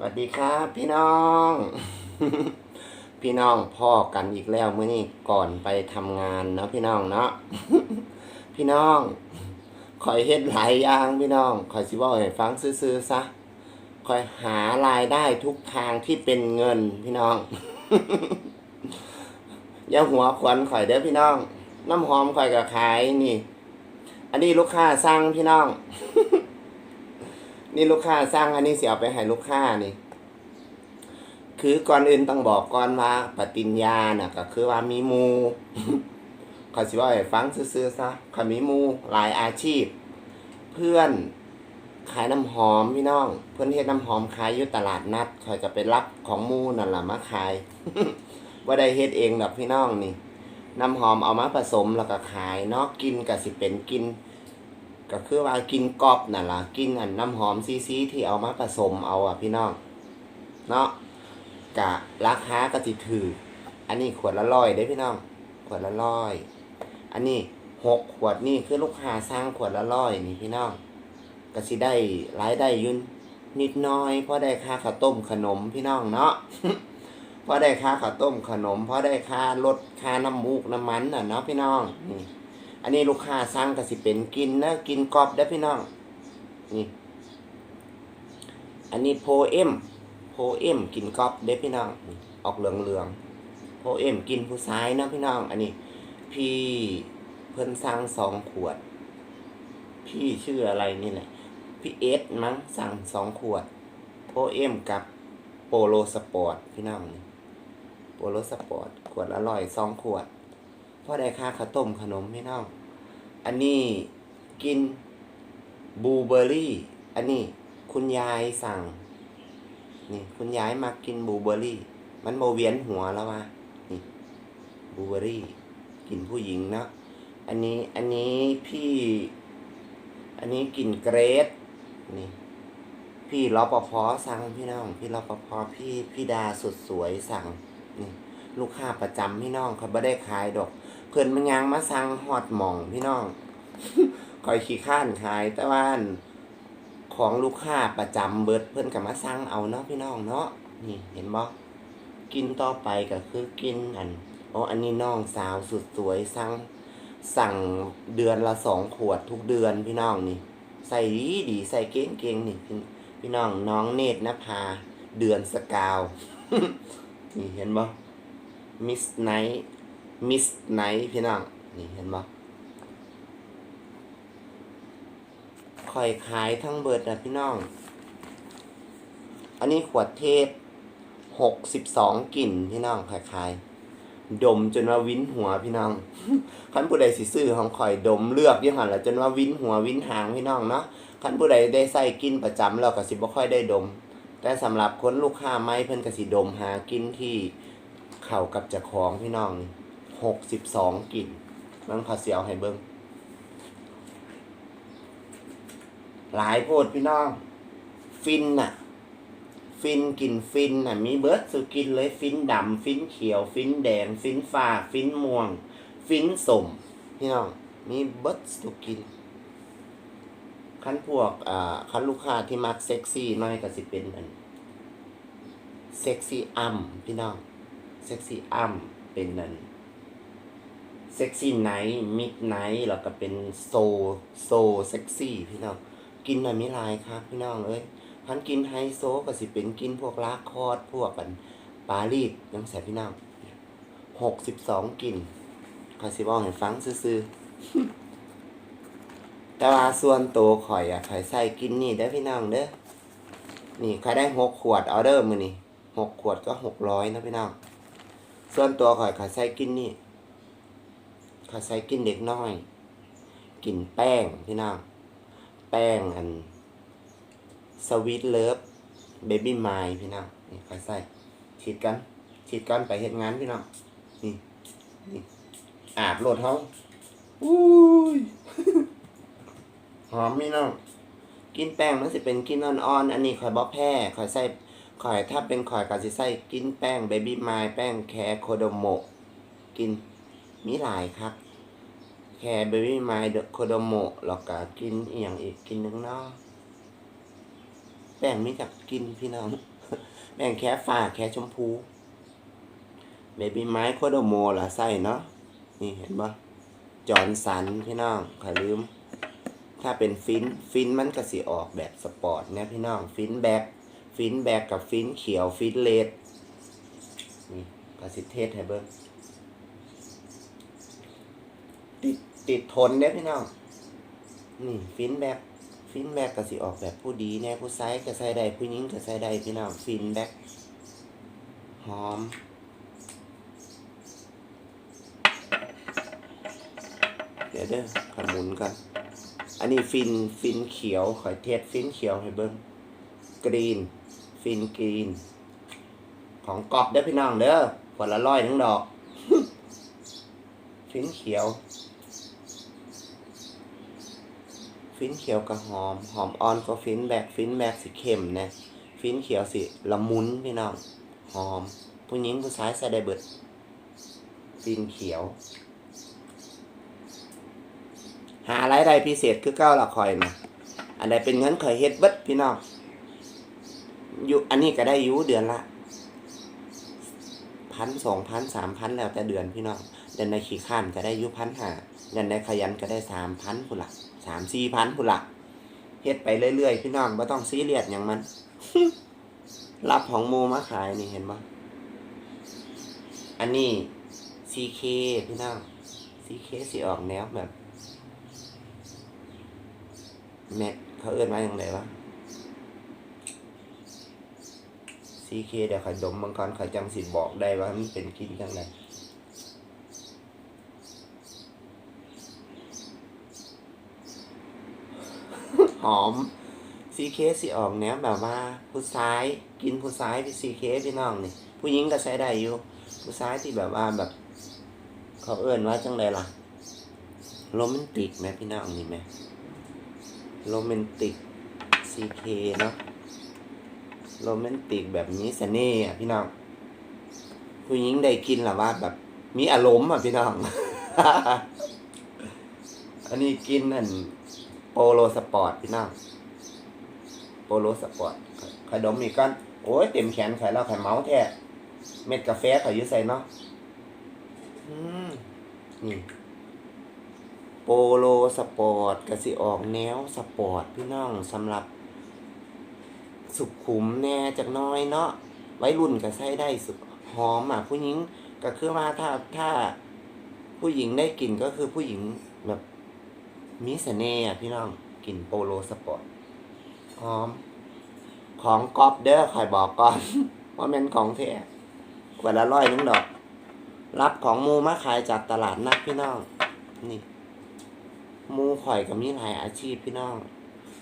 สวัสดีครับพี่น้อง พี่น้องพ่อกันอีกแล้วเมื่อนี้ก่อนไปทำงานเนาะพี่น้องเนาะพี่น้องคอยเฮ็ดหลายอย่างพี่น้องคอยสิบอกให้ฟังซื่อๆซะคอยหารายได้ทุกทางที่เป็นเงินพี่น้องอย่าหัวขวัญข่อยเด้อพี่น้อง น้ำหอมข่อยก็ขายนี่ อันนี้ลูกค้าสั่งพี่น้อง นี่ลูกค้าสั่งอันนี้เสียไปให้ลูกค้านี่ คือก่อนอื่นต้องบอกก่อนว่าปฏิญญาน่ะก็คือว่ามีมูเขาสิว่าให้ฟังซื่อๆซะเขามีมูหลายอาชีพ เพื่อนขายน้ำหอมพี่น้อง เพื่อนเฮ็ดน้ำหอมขายอยู่ตลาดนัดเขาจะไปรับของมูนั่นแหละมาขายว่าได้เฮ็ดเองดอกพี่น้องนี่ น้ำหอมเอามาผสมแล้วก็ขายเนาะกินก็สิเป็นกิน ก็คือว่ากินกอบนั่นล่ะกินอันน้ำหอมซีซีที่เอามาผสมเอาอะพี่น้องเนาะกะราคาก็สิถือ อันนี้ขวดละร้อยได้พี่น้อง ขวดละร้อย อันนี้หกขวดนี่คือลูกค้าสร้างขวดละร้อยนี่พี่น้องก็สิได้รายได้ยุนนิดน้อยเพราะได้ค่าข้าวต้มขนมพี่น้องเนาะเพราะได้ค่าข้าวต้มขนมเพราะได้ค่ารถค่าน้ำมูกน้ำมันน่ะเนาะพี่น้องนี่ อันนี้ลูกค้าสั่งก็สิเป็นกินนะกินกรอบได้อพี่น้อง นี่ อันนี้โพเอ็มโพเอ็มกินกรอบได้อพี่น้อง ออกเหลืองเหลืองๆโพเอ็มกินผู้ซ้ายนะพี่น้อง อันนี้ พี่เพิ่นสั่งสองขวด พี่ชื่ออะไรนี่แหละ พี่เอสมั้งสั่งสองขวด โพเอ็มกับโปโลสปอร์ตพี่น้องโปโลสปอร์ตขวดละร้อยสองขวดพ่อได้ค่าข้าวต้มขนมพี่น้อง อันนี้กินบลูเบอร์รี่ อันนี้คุณยายสั่ง นี่คุณยายมากินบลูเบอร์รี่ มันโมเวียนหัวแล้ววะนี่บลูเบอร์รี่ กินผู้หญิงเนาะ อันนี้ อันนี้พี่ อันนี้กินเกรด นี่ พี่รปภสั่งพี่น้อง พี่รปภพี่พี่ดาสุดสวยสั่ง นี่ ลูกค้าประจำพี่น้องเขาไม่ได้ขายดอก เพิ่นมันยังมาสั่งฮอดหมองพี่น้องคอยขี้ข้านขายแต่ว่าของลูกค้าประจำเบิดเพิ่นก็มาสั่งเอาเนาะพี่น้องเนาะนี่เห็นบ่กินต่อไปก็คือกินอันโอ้อันนี้น้องสาวสุดสวยสั่งสั่งเดือนละสองขวดทุกเดือนพี่น้องนี่ ใส่ดีดีใส่เก่งเก่งนี่พี่พี่น้องน้องเนตรนภาเดือนสกาวนี่เห็นบ่มิสไนท์ มิสไนท์พี่น้องนี่เห็นบ่คอยขายทั้งเบิดนะพี่น้อง อันนี้ขวดเทศหกสิบสองกลิ่นพี่น้องคอยขายดมจนว่าวิ้นหัวพี่น้องคันผู้ใดสิซื้อของคอยดมเลือกยี่หันละจนว่าวิ้นหัววิ้นหางพี่น้องเนาะคันผู้ใดได้ใส่กินประจำเราก็สิบ่ค่อยได้ดม แต่สำหรับคนลูกค้าไม่เพิ่นก็สิดมหากินที่เข้ากับจ้าของพี่น้อง หกสิบสองกลิ่นมันขอเสียวให้เบิ่งหลายโพดพี่น้อง ฟินน่ะ ฟินกลิ่นฟินน่ะ มีเบิร์ดสุกินเลยฟินดำฟินเขียว ฟินแดง ฟินฟ้า ฟินม่วง ฟินสมพี่น้อง มีเบิร์ดสุกินขั้นพวกอ่าขั้นลูกค้าที่มักเซ็กซี่น้อยก็สิเป็นอันเซ็กซี่อัมพี่น้อง เซ็กซี่อัมเป็นนั่น เซ็กซี่ไนท์มิดไนท์แล้วก็เป็นโซโซเซ็กซี่พี่น้องกินมันไม่ลายครับพี่น้องเอ้ยพันกินไฮโซก็สิเป็นกินพวกลากคอดพวกกันปารีสยังใส่พี่น้องหกสิบสองกินขอยสิบอกให้ฟังซื่อแต่ว่าส่วนตัวข่อยอะข่อยใส่กินนี่ได้พี่น้องเด้อนี่ข่อยได้หกขวดออเดอร์มือนี่หกขวดก็หกร้อยนะพี่น้องส่วนตัวข่อยข่อยใส่กินนี่ ข่อยใส่กินเด็กน้อย กินแป้งพี่น้องแป้งอันสวีทเลิฟเบบี้ไมล์พี่น้องนี่ข่อยใส่ฉีดกันฉีดกันไปเฮ็ดงานพี่น้องนี่นี่อาบโหลดเฮาอุ้ยหอมพี่น้องกินแป้งมันสิเป็นกินอ่อนๆอันนี้ข่อยบ่แพ้ข่อยใส่ข่อยถ้าเป็นข่อยก็สิใส่กินแป้งเบบี้ไมล์แป้งแคร์โคโดโมกิน มีหลายครับ แคร์เบบี้ไมล์โคโดโมะแล้วก็กินอีหยังอีกกินนึงเนาะแป้งไมีจักกินพี่น้องแม่งแค่ฟ้าแค่ชมพู เบบี้ไม้โคโดโมล่ะใส่เนาะนี่เห็นปะจอร์นสันพี่น้องขอลืม ถ้าเป็นฟินฟินมันก็สิออกแบบสปอร์ตนะพี่น้องฟินแบ็กฟินแบ็กกับฟินเขียวฟินเลดนี่ก็สิเทศให้เบิ้ง ติดติดทนเด้พี่น้อง นี่ฟินแบ็กฟินแบ็กก็สิออกแบบผู้ดีแน่ผู้ชายก็ใส่ได้ผู้หญิงก็ใส่ได้พี่น้องฟินแบ็กหอมเดี๋ยวเด้อขอหมุนกันอันนี้ฟินฟินเขียวขอยเทสฟินเขียวให้เบิ้งกรีน ฟินกรีน ของกอบเด้อพี่น้องเด้อขวดละร้อยทั้งดอก ฟินเขียว ฟินเขียวกับหอม หอมอ่อนก็ฟินแบกฟินแบกสีเข้มนะฟินเขียวสิละมุนพี่น้อง หอม ผู้หญิงผู้ชายใส่ได้เบิด ฟินเขียว หารายได้พิเศษคือเก้าละคอยนะอันใดเป็นเงินคอยเฮ็ดเบิดพี่น้อง อยู่อันนี้ก็ได้อยู่เดือนละพันสองพันสามพันแล้วแต่เดือนพี่น้องเดือนในขี้ข้านก็ได้อยู่พันห้าเดือนในขยันก็ได้สามพันพุ่นละ สามสี่พันพุ่นละเฮ็ดไปเรื่อยๆพี่น้องไม่ต้องซีเรียสอย่างมัน รับของมูมาขายนี่เห็นปะอันนี้ซีเคพี่น้องซีเคสีออกแนวแบบแม็เขาเอื้อนว่าอย่างไรวะ CK เคเดี๋ยวขอยดมบางครั้งขอยจังสิบอกได้ว่ามันเป็นกินจังไรห อม CK สิออกแนวแบบว่า ผู้ชายกินผู้ชายพี่ CK พี่น้องนี่ ผู้หญิงก็ใช้ได้อยู่ ผู้ชายที่แบบว่าแบบ เขาเอื้อนว่าจังไรล่ะโรแมนติกไหมพี่น้องนี่ไหมโรแมนติก CK เคเนาะโรแมนติกแบบนี้เสน่ห์อะพี่น้อง ผู้หญิงได้กินหรือว่าแบบ มีอารมณ์อะพี่น้อง อันนี้กินอัน ปโลสปอร์ตพี่น้องโปโลสปอร์ตขดมอีกก้อนโอ้ยเต็มแขนไข่แล้วไข่เมาส์แท้เม็ดกาแฟไข่ยืดใส่เนาะอืมนี่โปโลสปอร์ตก็สิออกแนวสปอร์ตพี่น้องสำหรับ สุขุมแน่จักหน้อยเนาะไว้รุ่นก็ใช้ได้สุดหอมอะผู้หญิงก็คือว่าถ้าถ้าผู้หญิงได้กลิ่นก็คือผู้หญิงแบบ มีเสน่ห์พี่น้องกลิ่นโปโลสปอร์ตหอม ของก๊อปเด้อคอยบอกก่อน ว่าเป็นของแท้กว่าละร้อยหนึงดอก รับของมูมาขายจากตลาดนัดพี่น้อง นี่ มูข่อยก็มีหลายอาชีพพี่น้อง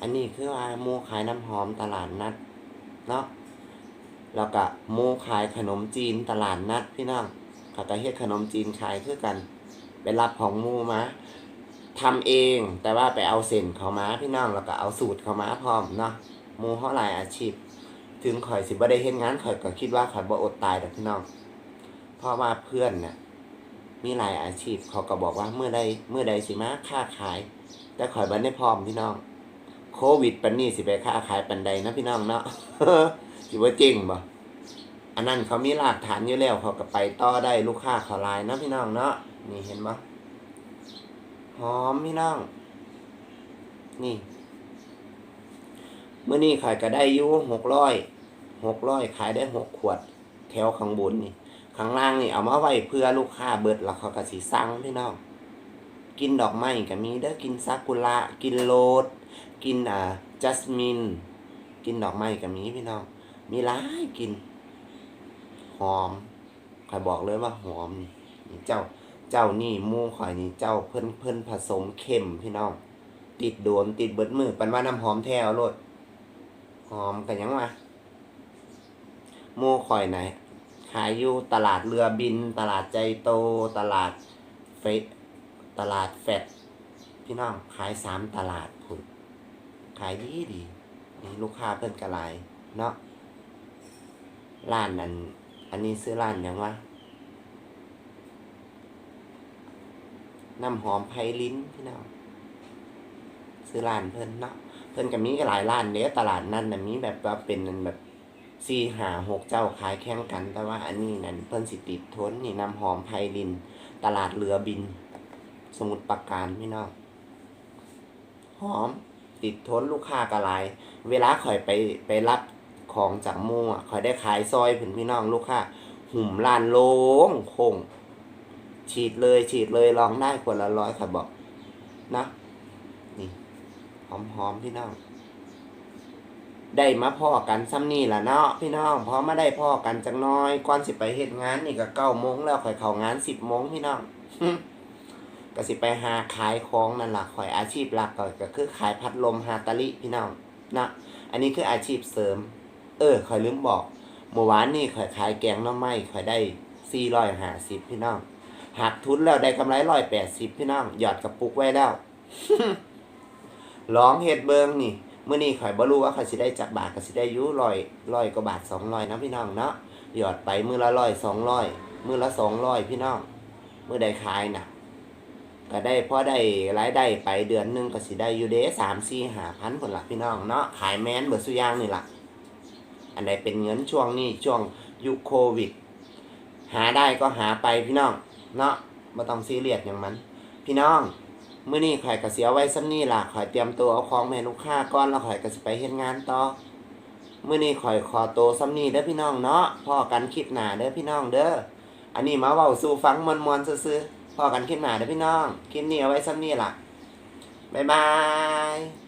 อันนี้คือว่ามูขายน้ำหอมตลาดนัด เนาะแล้วก็มูขายขนมจีนตลาดนัดพี่น้องเขาก็เฮ็ดขนมจีนขายคือกัน ไปรับของมูมา ทำเอง แต่ว่าไปเอาเส้นเขามาพี่น้องแล้วก็เอาสูตรเขามาพร้อมเนาะมูเฮาหลายอาชีพ ถึงข่อยสิบ่ได้เฮ็ดงานข่อยก็คิดว่าข่อยบ่อดตายดอกพี่น้องเพราะว่าเพื่อนน่ะมีหลายอาชีพเขาก็บอกว่าเมื่อใดเมื่อใดสิมาค้าขาย แต่ข่อยบันได้พร้อมพี่น้อง โควิดปันนี้สิไปค้าขายปันใดนะพี่น้องเนาะสิว่าจริงบ่อันนั้นเขามีหลักฐานอยู่แล้วเขาก็ไปต่อได้ลูกค้าเขาลายนะพี่น้องเนาะนี่เห็นบ่ หอมพี่น้อง นี่เมื่อนี้ขายก็ได้อยู่หกร้อยหกร้อยขายได้หกขวด แถวข้างบนนี่ข้างล่างนี่เอามาไว้เพื่อลูกค้าเบิดแล้วเขาก็สิสั่งพี่น้อง กินดอกไม้ก็มีเด้อกินซากุระกินโรสกินอ่าจัสมิน กินดอกไม้ก็มีพี่น้อง มีหลายกิน หอมข่อยบอกเลยว่าหอมนี่เจ้า เจ้านี่มู่ข่อยนี่เจ้าเพิ่นเพิ่นผสมเข้มพี่น้อง ติดโดนติดเบิดมือปันว่าน้ำหอมแท้เอาโลดหอมกันยังวะมู่ข่อยไหนขายอยู่ตลาดเรือบิน ตลาดใจโตตลาดเฟตลาดแฟดพี่น้องขายสามตลาดคุณขายดีดีนี่ลูกค้าเพิ่นกระไรเนาะร้านนั้น อันนี้ซื้อร้านยังวะ น้ำหอมไพลิ้นพี่น้องซื้อร้านเพิ่นเนาะเพิ่นก็มีหลายร้านเด้ตลาดนั้นน่ะมีแบบว่าเป็นแบบสี่หาหกเจ้าขายแข่งกัน แต่ว่าอันนี้นั่นเพิ่นสิติดทนนี่น้ำหอมไพลิน ตลาดเรือบิน สมุทรปราการพี่น้องหอม ติดทนลูกค้ากระหลายเวลาข่อยไปไปรับของจากมู่อะข่อยได้ขายซอยเพื่นพี่น้องลูกค้าหุ่มลานโลงคง ฉีดเลยฉีดเลยลองได้คนละร้อยค่ะบอกนะนี่หอมหอมๆพี่น้อง ได้มาพ่อกันซ้ำนี่ล่ะเนาะพี่น้องพอมาได้พ่อกันจังน้อยก่อนสิไปเฮ็ดงานนี่ก็เก้าโมงแล้วข่อยเข้างานสิบโมงพี่น้องก็สิไปหาขายของนั่นล่ะข่อยอาชีพหลักก็ก็คือขายพัดลมฮาตาลิพี่น้องนะอันนี้คืออาชีพเสริม เออข่อยลืมบอกเมื่อวานนี่ข่อยขายแกงน้ำไม้ข่อยได้สี่ร้อยห้าสิบพี่น้อง หักทุนแล้วได้กำไรร้อยแปดสิบพี่น้องหยอดกระปุกไว้แล้วร้องเฮ็ดเบิงนี่เมื่อนี้ข่อยบ่รู้ว่าข่อยสิได้จักบาทก็สิได้ยูร้อยร้อยกว่าบาทสองร้อยนะพี่น้องเนาะหยอดไปมือละร้อยสองร้อยมือละสองร้อยพี่น้องมือใดขายน่ะก็ได้พอได้รายได้ไปเดือนหนึ่งก็สิได้อยู่เด้สามสี่ห้าพันคนละพี่น้องเนาะขายแมนเบิดสุยางนี่ละอันใดเป็นเงินช่วงนี้ช่วงยุคโควิด หาได้ก็หาไปพี่น้อง เนาะไม่ต้องซีเรียสอย่างมัน พี่น้องมื้อนี้ข่อยก็สิเอาไว้ซ้ำนี่ล่ะข่อยเตรียมตัวเอาของแม่ลูกค้าก่อนแล้วข่อยก็สิไปเฮ็ดงานต่อมื้อนี้ข่อยขอตัวซ้ำนี่เด้อพี่น้องเนาะพอกันคลิปหน้าเด้อพี่น้องเด้ออันนี้มาเว้าสู่ฟังมวนๆซื่อๆพอกันคลิปหน้าเด้อพี่น้องคลิปนี้เอาไว้ซ้ำนี่ล่ะบ๊ายบาย